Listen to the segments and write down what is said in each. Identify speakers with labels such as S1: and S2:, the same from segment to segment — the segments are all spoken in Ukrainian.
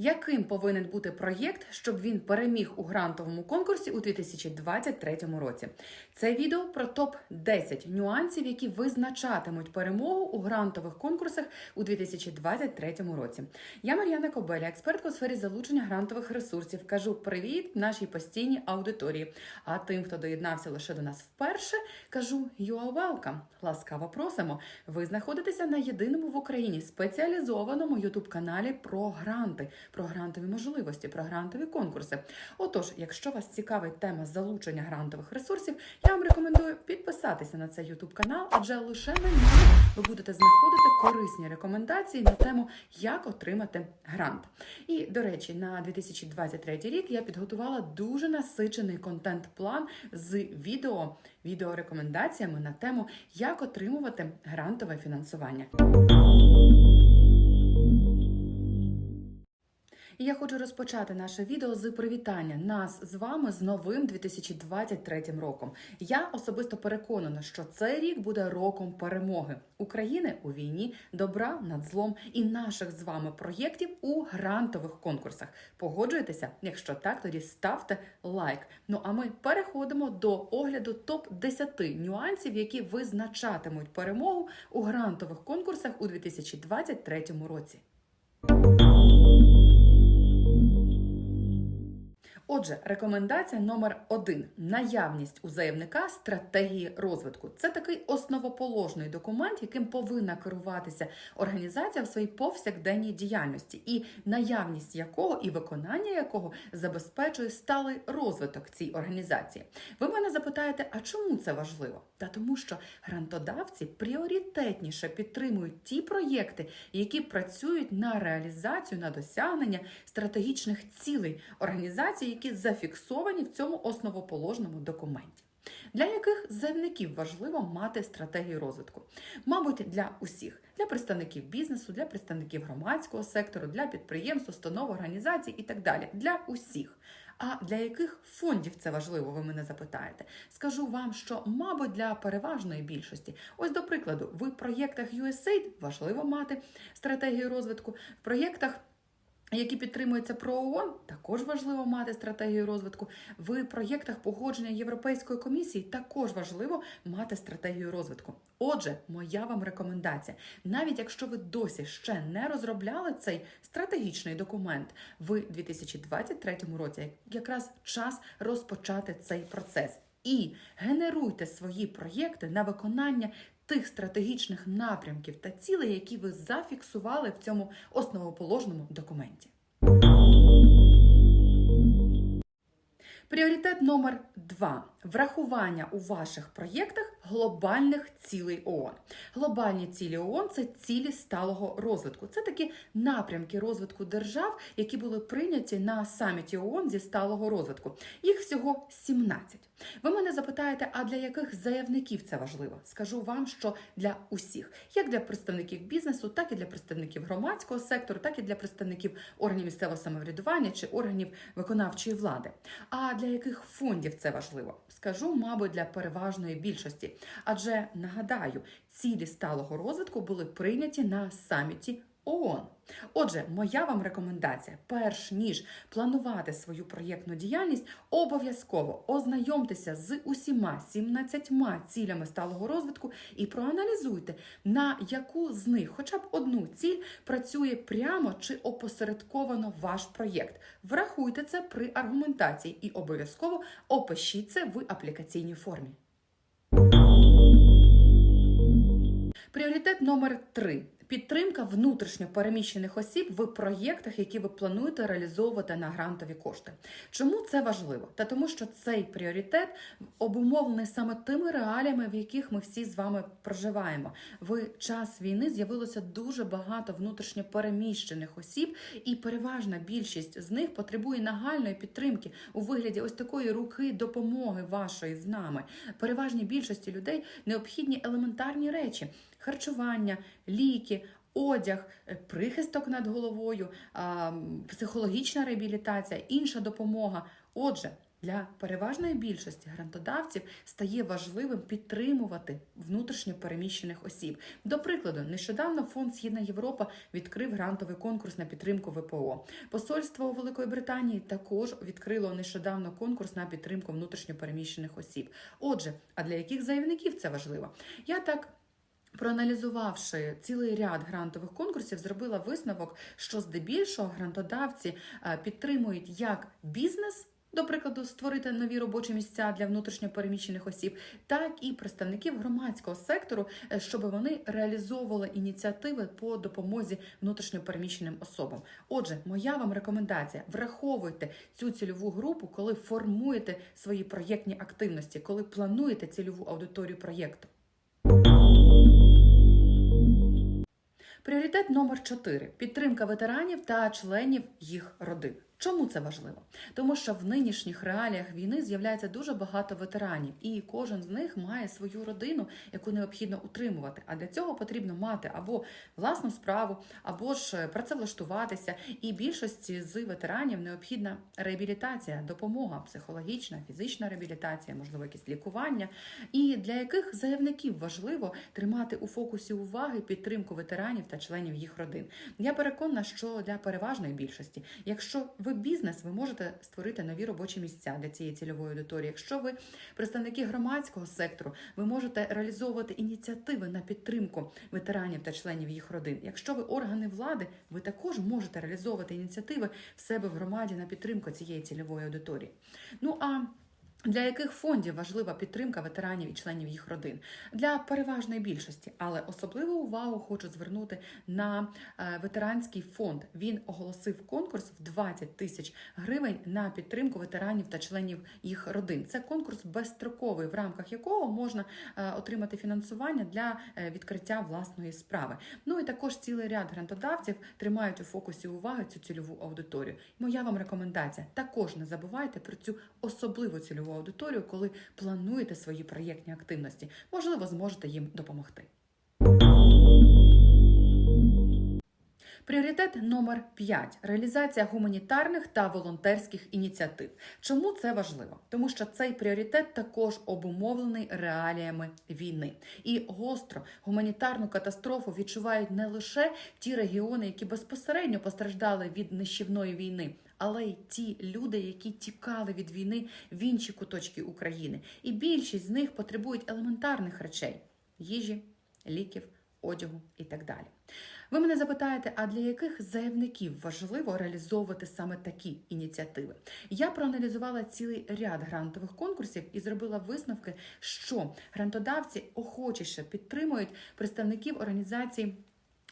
S1: Яким повинен бути проєкт, щоб він переміг у грантовому конкурсі у 2023 році? Це відео про топ 10 нюансів, які визначатимуть перемогу у грантових конкурсах у 2023 році. Я Мар'яна Кобеля, експертка у сфері залучення грантових ресурсів. Кажу привіт нашій постійній аудиторії. А тим, хто доєднався лише до нас вперше, кажу you are welcome. Ласкаво просимо. Ви знаходитеся на єдиному в Україні спеціалізованому youtube каналі про гранти, про грантові можливості, про грантові конкурси. Отож, якщо вас цікавить тема залучення грантових ресурсів, я вам рекомендую підписатися на цей youtube канал, адже лише на ньому ви будете знаходити корисні рекомендації на тему, як отримати грант. І до речі, на 2023 рік я підготувала дуже насичений контент-план з відео, відеорекомендаціями на тему, як отримувати грантове фінансування. І я хочу розпочати наше відео з привітання нас з вами з новим 2023 роком. Я особисто переконана, що цей рік буде роком перемоги України у війні, добра над злом і наших з вами проєктів у грантових конкурсах. Погоджуєтеся? Якщо так, тоді ставте лайк. Ну а ми переходимо до огляду топ 10 нюансів, які визначатимуть перемогу у грантових конкурсах у 2023 році. Отже, рекомендація номер один: наявність у заявника стратегії розвитку. Це такий основоположний документ, яким повинна керуватися організація в своїй повсякденній діяльності, і наявність якого і виконання якого забезпечує сталий розвиток цій організації. Ви мене запитаєте, а чому це важливо? Та тому, що грантодавці пріоритетніше підтримують ті проєкти, які працюють на реалізацію на досягнення стратегічних цілей організації, які зафіксовані в цьому основоположному документі. Для яких заявників важливо мати стратегію розвитку? Мабуть, для усіх, для представників бізнесу, для представників громадського сектору, для підприємств, установ, організацій і так далі. Для усіх. А для яких фондів це важливо, ви мене запитаєте? Скажу вам, що, мабуть, для переважної більшості, ось до прикладу, в проєктах USAID важливо мати стратегію розвитку, в проєктах які підтримуються про ООН, також важливо мати стратегію розвитку. В проєктах погодження Європейської комісії також важливо мати стратегію розвитку. Отже, моя вам рекомендація: навіть якщо ви досі ще не розробляли цей стратегічний документ в 2023 році, якраз час розпочати цей процес. І генеруйте свої проєкти на виконання тих стратегічних напрямків та цілей, які ви зафіксували в цьому основоположному документі. Пріоритет номер два врахування у ваших проєктах глобальних цілей ООН. Глобальні цілі ООН – це цілі сталого розвитку. Це такі напрямки розвитку держав, які були прийняті на саміті ООН зі сталого розвитку. Їх всього 17. Ви мене запитаєте, а для яких заявників це важливо? Скажу вам, що для усіх, як для представників бізнесу, так і для представників громадського сектору, так і для представників органів місцевого самоврядування чи органів виконавчої влади. А для яких фондів це важливо? Скажу, мабуть, для переважної більшості. Адже нагадаю, цілі сталого розвитку були прийняті на саміті ООН. Отже, моя вам рекомендація: перш ніж планувати свою проєктну діяльність, обов'язково ознайомтеся з усіма 17 цілями сталого розвитку і проаналізуйте, на яку з них, хоча б одну ціль, працює прямо чи опосередковано ваш проєкт. Врахуйте це при аргументації і обов'язково опишіть це в аплікаційній формі. Пріоритет номер три. Підтримка внутрішньо переміщених осіб в проєктах, які ви плануєте реалізовувати на грантові кошти. Чому це важливо? Та тому, що цей пріоритет обумовлений саме тими реаліями, в яких ми всі з вами проживаємо. В час війни з'явилося дуже багато внутрішньо переміщених осіб, і переважна більшість з них потребує нагальної підтримки у вигляді ось такої руки допомоги вашої з нами. Переважній більшості людей необхідні елементарні речі харчування, ліки, одяг, е, прихисток над головою, психологічна реабілітація, інша допомога. Отже, Для переважної більшості грантодавців стає важливим підтримувати внутрішньо переміщених осіб. До прикладу, нещодавно фонд Східна Європа відкрив грантовий конкурс на підтримку ВПО. Посольство Великої Британії також відкрило нещодавно конкурс на підтримку внутрішньо переміщених осіб. Отже, а для яких заявників це важливо? Я так. Проаналізувавши цілий ряд грантових конкурсів, зробила висновок, що здебільшого грантодавці е, підтримують як бізнес. До прикладу, створити нові робочі місця для внутрішньопереміщених осіб, так і представників громадського сектору, е, щоб вони реалізовували ініціативи по допомозі внутрішньопереміщеним особам. Отже, моя вам рекомендація: враховуйте цю цільову групу, коли формуєте свої проєктні активності, коли плануєте цільову аудиторію проєкту. Пріоритет номер 4 підтримка ветеранів та членів їх родин. Чому це важливо? Тому що в нинішніх реаліях війни з'являється дуже багато ветеранів, і кожен з них має свою родину, яку необхідно утримувати. А для цього потрібно мати або власну справу, або ж працевлаштуватися. І більшості з ветеранів необхідна реабілітація, допомога, психологічна, фізична реабілітація, можливо, якісь лікування. І для яких заявників важливо тримати у фокусі уваги підтримку ветеранів та членів їх родин. Я переконана, що для переважної більшості, якщо ви бізнес, ви можете створити нові робочі місця для цієї цільової аудиторії. Якщо ви представники громадського сектору, ви можете реалізовувати ініціативи на підтримку ветеранів та членів їх родин. Якщо ви органи влади, ви також можете реалізовувати ініціативи в себе в громаді на підтримку цієї цільової аудиторії. Ну а для яких фондів важлива підтримка ветеранів і членів їх родин для переважної більшості, але особливу увагу хочу звернути на е, ветеранський фонд. Він оголосив конкурс в 20 тисяч гривень на підтримку ветеранів та членів їх родин. Це конкурс безстроковий, в рамках якого можна е, отримати фінансування для е, відкриття власної справи. Ну і також цілий ряд грантодавців тримають у фокусі уваги цю цільову аудиторію. Моя вам рекомендація: також не забувайте про цю особливу цільову аудиторію, коли плануєте свої проєктні активності. Можливо, зможете їм допомогти. Пріоритет номер 5 реалізація гуманітарних та волонтерських ініціатив. Чому це важливо? Тому що цей пріоритет також обумовлений реаліями війни. І гостро гуманітарну катастрофу відчувають не лише ті регіони, які безпосередньо постраждали від нищівної війни, але й ті люди, які тікали від війни в інші куточки України. І більшість з них потребують елементарних речей: їжі, ліків, одягу і так далі. Ви мене запитаєте, а для яких заявників важливо реалізовувати саме такі ініціативи? Я проаналізувала цілий ряд грантових конкурсів і зробила висновки, що грантодавці охочіше підтримують представників організацій.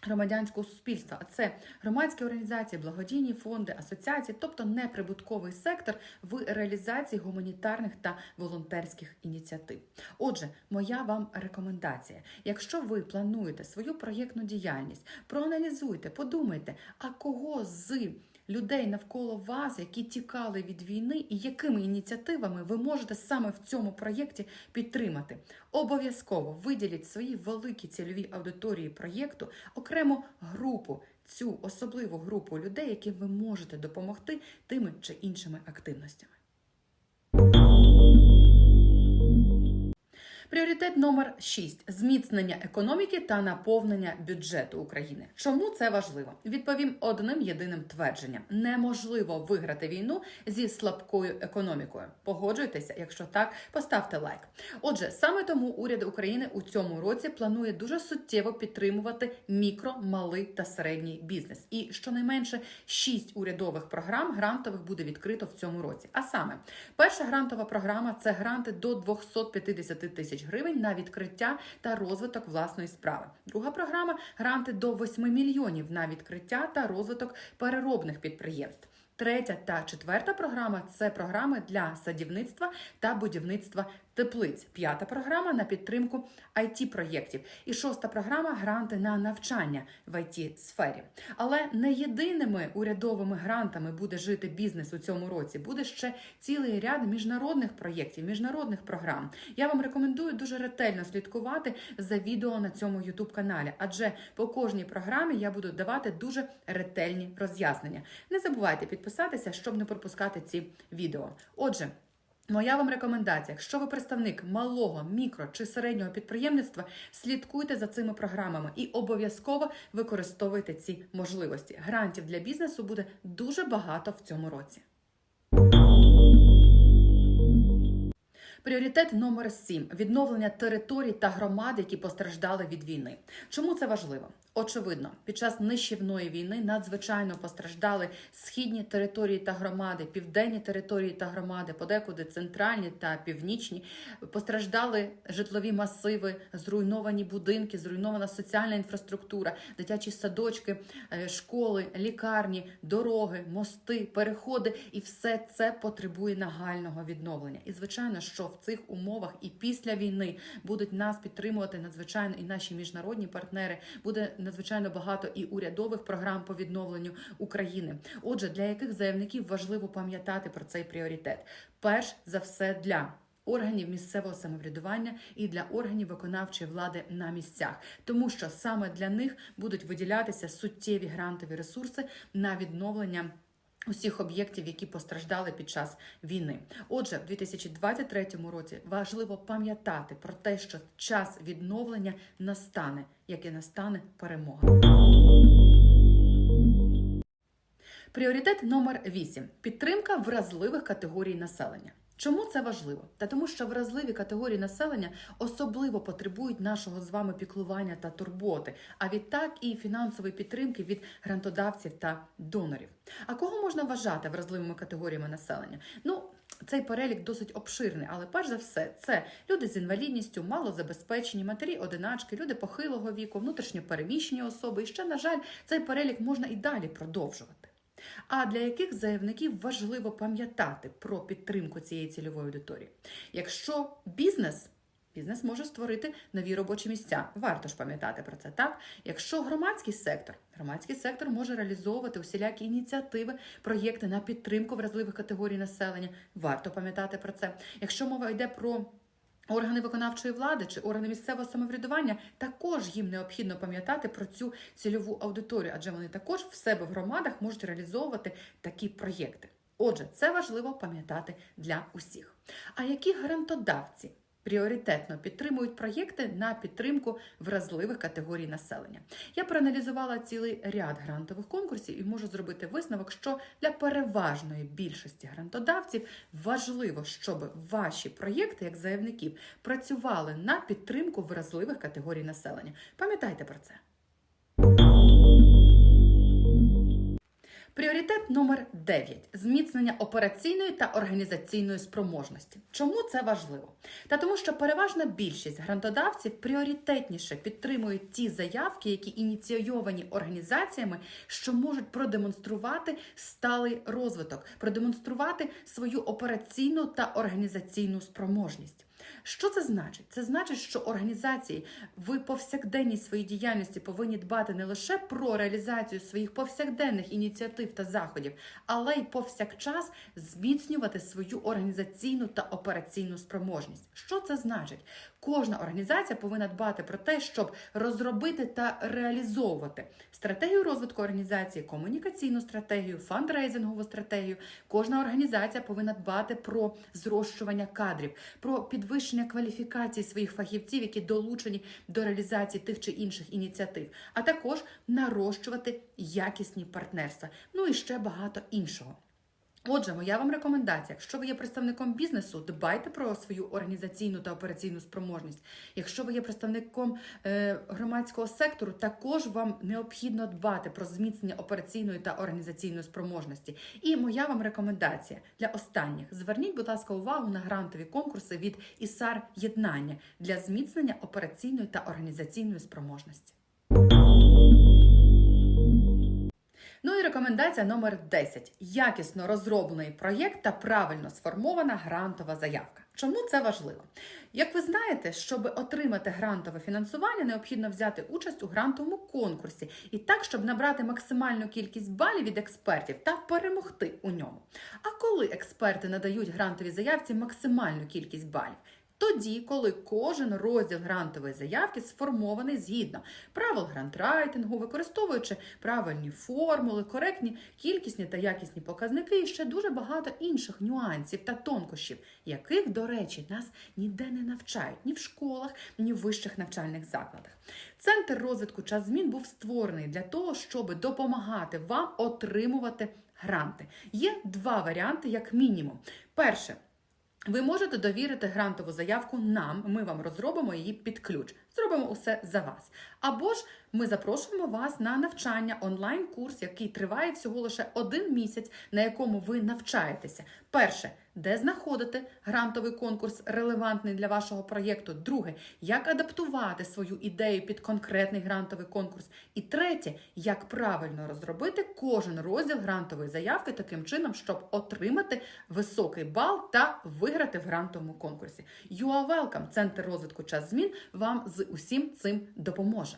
S1: Громадянського суспільства, а це громадські організації, благодійні фонди, асоціації, тобто неприбутковий сектор в реалізації гуманітарних та волонтерських ініціатив. Отже, моя вам рекомендація: якщо ви плануєте свою проєктну діяльність, проаналізуйте, подумайте, а кого з людей навколо вас, які тікали від війни, і якими ініціативами ви можете саме в цьому проєкті підтримати. Обов'язково виділіть свої великі цільові аудиторії проєкту окремо групу. Цю особливу групу людей, яким ви можете допомогти тими чи іншими активностями. Пріоритет номер 6 зміцнення економіки та наповнення бюджету України. Чому це важливо? Відповім одним єдиним твердженням: неможливо виграти війну зі слабкою економікою. Погоджуйтеся, якщо так, поставте лайк. Отже, саме тому уряд України у цьому році планує дуже суттєво підтримувати мікро, малий та середній бізнес. І щонайменше 6 урядових програм грантових буде відкрито в цьому році. А саме, перша грантова програма це гранти до 250 тисяч гривень на відкриття та розвиток власної справи. Друга програма гранти до 8 мільйонів на відкриття та розвиток переробних підприємств. Третя та четверта програма це програми для садівництва та будівництва теплиць. П'ята програма на підтримку it проєктів І шоста програма гранти на навчання в it сфері. Але не єдиними урядовими грантами буде жити бізнес у цьому році. Буде ще цілий ряд міжнародних проєктів, міжнародних програм. Я вам рекомендую дуже ретельно слідкувати за відео на цьому youtube каналі, адже по кожній програмі я буду давати дуже ретельні роз'яснення. Не забувайте підписатися, щоб не пропускати ці відео. Отже. Моя вам рекомендація: якщо ви представник малого, мікро чи середнього підприємництва, слідкуйте за цими програмами і обов'язково використовуйте ці можливості. Грантів для бізнесу буде дуже багато в цьому році. Пріоритет номер 7 відновлення територій та громад, які постраждали від війни. Чому це важливо? Очевидно, під час нищівної війни надзвичайно постраждали східні території та громади, південні території та громади, подекуди центральні та північні. Постраждали житлові масиви, зруйновані будинки, зруйнована соціальна інфраструктура, дитячі садочки, е, школи, лікарні, дороги, мости, переходи, і все це потребує нагального відновлення. І звичайно, що в цих умовах і після війни будуть нас підтримувати надзвичайно і наші міжнародні партнери. Буде надзвичайно багато і урядових програм по відновленню України. Отже, для яких заявників важливо пам'ятати про цей пріоритет? Перш за все для органів місцевого самоврядування і для органів виконавчої влади на місцях, тому що саме для них будуть виділятися суттєві грантові ресурси на відновлення. Усіх об'єктів, які постраждали під час війни, отже, в 2023 році важливо пам'ятати про те, що час відновлення настане, як і настане перемога. Пріоритет номер 8 підтримка вразливих категорій населення. Чому це важливо? Та тому, що вразливі категорії населення особливо потребують нашого з вами піклування та турботи, а відтак і фінансової підтримки від грантодавців та донорів. А кого можна вважати вразливими категоріями населення? Ну, цей перелік досить обширний, але перш за все, це люди з інвалідністю, малозабезпечені, матері одиначки, люди похилого віку, внутрішньо переміщені особи. І ще, на жаль, цей перелік можна і далі продовжувати. А для яких заявників важливо пам'ятати про підтримку цієї цільової аудиторії? Якщо бізнес, бізнес може створити нові робочі місця, варто ж пам'ятати про це, так? Якщо громадський сектор, громадський сектор може реалізовувати усілякі ініціативи, проєкти на підтримку вразливих категорій населення, варто пам'ятати про це. Якщо мова йде про Органи виконавчої влади чи органи місцевого самоврядування також їм необхідно пам'ятати про цю цільову аудиторію, адже вони також в себе в громадах можуть реалізовувати такі проєкти. Отже, це важливо пам'ятати для усіх. А які грантодавці пріоритетно підтримують проєкти на підтримку вразливих категорій населення? Я проаналізувала цілий ряд грантових конкурсів і можу зробити висновок, що для переважної більшості грантодавців важливо, щоб ваші проєкти, як заявників, працювали на підтримку вразливих категорій населення. Пам'ятайте про це. Пріоритет номер 9 зміцнення операційної та організаційної спроможності. Чому це важливо? Та тому, що переважна більшість грантодавців пріоритетніше підтримують ті заявки, які ініційовані організаціями, що можуть продемонструвати сталий розвиток, продемонструвати свою операційну та організаційну спроможність. Що це значить? Це значить, що організації в повсякденній своїй діяльності повинні дбати не лише про реалізацію своїх повсякденних ініціатив та заходів, але й повсякчас зміцнювати свою організаційну та операційну спроможність. Що це значить? Кожна організація повинна дбати про те, щоб розробити та реалізовувати стратегію розвитку організації, комунікаційну стратегію, фандрейзингову стратегію. Кожна організація повинна дбати про зрощування кадрів, про підвищення кваліфікації своїх фахівців, які долучені до реалізації тих чи інших ініціатив, а також нарощувати якісні партнерства. Ну і ще багато іншого. Отже, моя вам рекомендація: якщо ви є представником бізнесу, дбайте про свою організаційну та операційну спроможність. Якщо ви є представником е, громадського сектору, також вам необхідно дбати про зміцнення операційної та організаційної спроможності. І моя вам рекомендація для останніх: зверніть, будь ласка, увагу на грантові конкурси від ІСАР єднання для зміцнення операційної та організаційної спроможності. Ну і рекомендація номер 10. якісно розроблений проєкт та правильно сформована грантова заявка. Чому це важливо? Як ви знаєте, щоб отримати грантове фінансування, необхідно взяти участь у грантовому конкурсі і так, щоб набрати максимальну кількість балів від експертів та перемогти у ньому. А коли експерти надають грантовій заявці максимальну кількість балів? Тоді, коли кожен розділ грантової заявки сформований згідно правил грантрайтингу, використовуючи правильні формули, коректні кількісні та якісні показники і ще дуже багато інших нюансів та тонкощів, яких, до речі, нас ніде не навчають ні в школах, ні в вищих навчальних закладах. Центр розвитку час змін був створений для того, щоб допомагати вам отримувати гранти. Є два варіанти, як мінімум. Перше. Ви можете довірити грантову заявку нам, ми вам розробимо її під ключ. Зробимо усе за вас. Або ж ми запрошуємо вас на навчання онлайн-курс, який триває всього лише один місяць, на якому ви навчаєтеся. Перше, де знаходити грантовий конкурс релевантний для вашого проєкту. Друге, як адаптувати свою ідею під конкретний грантовий конкурс. І третє, як правильно розробити кожен розділ грантової заявки таким чином, щоб отримати високий бал та виграти в грантовому конкурсі. You are welcome! Центр розвитку час змін вам з усім цим допоможе.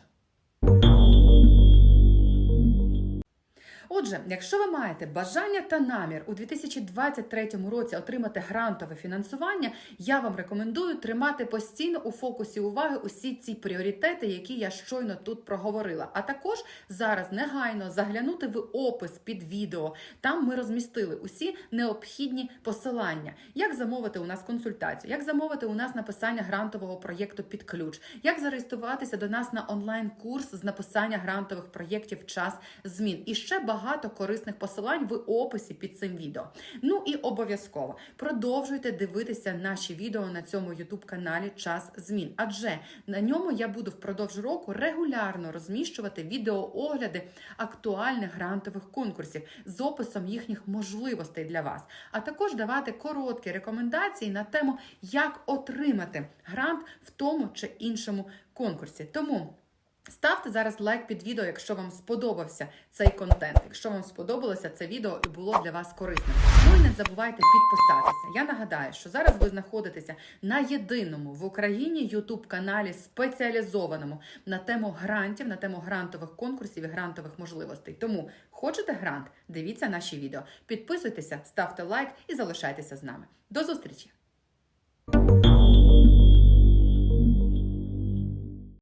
S1: Отже, якщо ви маєте бажання та намір у 2023 році отримати грантове фінансування, я вам рекомендую тримати постійно у фокусі уваги усі ці пріоритети, які я щойно тут проговорила. А також зараз негайно заглянути в опис під відео. Там ми розмістили усі необхідні посилання, як замовити у нас консультацію, як замовити у нас написання грантового проєкту під ключ, як зареєструватися до нас на онлайн-курс з написання грантових проєктів час змін. І ще багато корисних посилань в описі під цим відео. Ну і обов'язково продовжуйте дивитися наші відео на цьому youtube каналі Час Змін, адже на ньому я буду впродовж року регулярно розміщувати відеоогляди актуальних грантових конкурсів з описом їхніх можливостей для вас, а також давати короткі рекомендації на тему, як отримати грант в тому чи іншому конкурсі. Тому. Ставте зараз лайк під відео, якщо вам сподобався цей контент, якщо вам сподобалося це відео і було для вас корисним. Ну і не забувайте підписатися. Я нагадаю, що зараз ви знаходитеся на єдиному в Україні youtube каналі спеціалізованому на тему грантів, на тему грантових конкурсів і грантових можливостей. Тому хочете грант? Дивіться наші відео, підписуйтеся, ставте лайк і залишайтеся з нами. До зустрічі!